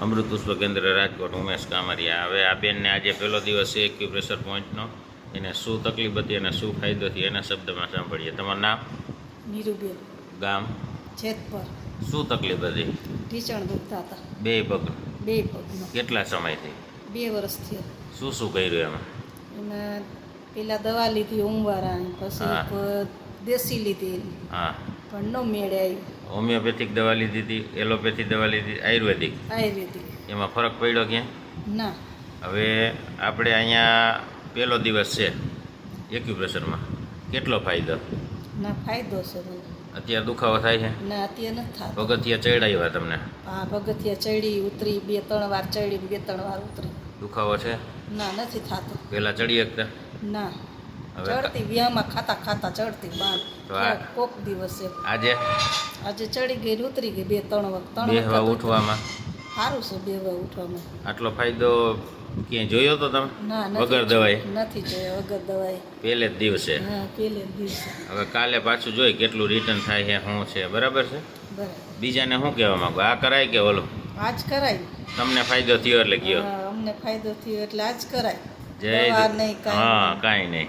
અમૃત પુષ્પ કેન્દ્ર રાજકોટ ઉમેશ કામરિયા હવે આ બેનને આજે પહેલો દિવસ છે એક્યુપ્રેશર પોઈન્ટનો. એને શું તકલીફ હતી અને શું ફાયદો થયો એના શબ્દમાં સાંભળીએ. તમારું નામ? નીરુબેન ગામ? જેતપર. શું તકલીફ હતી? ઢીચણ દુખતા હતા. બે પગ બે પગ કેટલા સમયથી બે વર્ષ થયો. શું શું કર્યું એમાં? એમાં પેલા દવા લીધી ઊંઘવારાની પછી દેશી લીધી હા. પણ ન આવ્યો હોમિયોપેથિક દવા લીધી હતી એલોપેથી દવા લીધી આયુર્વેદિક. આયુર્વેદિક. એમાં ફરક પડ્યો ક્યાં? ના. હવે આપણે અહીંયા પહેલો દિવસ છે એક્યુપ્રેશરમાં. કેટલો ફાયદો? ના ફાયદો છે અત્યારે દુખાવો થાય છે? ના અત્યારે નથી થતો. પગથિયા ચડાવ્યા તમને? આ પગથિયા ચડી ઉતરી બે ત્રણ વાર ચડી બે ત્રણ વાર ઉતરી. દુખાવો છે? ના નથી થતો. પહેલાં ચડી શકતા ના. ચડતી વ્યામાં ખાતા ખાતા ચડતી બાર. કોક દિવસે. આજે? આજે ચડી ગઈ ઉતરી ગઈ બે ત્રણ વખત ત્રણ બેહવા ઉઠવામાં? સારું છે બે વાર ઉઠવામાં. આટલો ફાયદો ક્યાંય જોયો તો તમે? ના વગર દવાઈ? નથી જોયો વગર દવાઈ. પહેલે જ દિવસે? હા પહેલે જ દિવસે. હવે કાલે પાછું જોઈ કેટલું રિટર્ન થાય છે શું છે બરાબર છે? બરાબર. બીજાને શું કહેવા માંગો? આ કરાય કે ઓલું? આજ કરાય. તમને ફાયદો થયો એટલે ગયો? અમને ફાયદો થયો એટલે આજ કરાય. જય નહીં હા કાંઈ નહીં.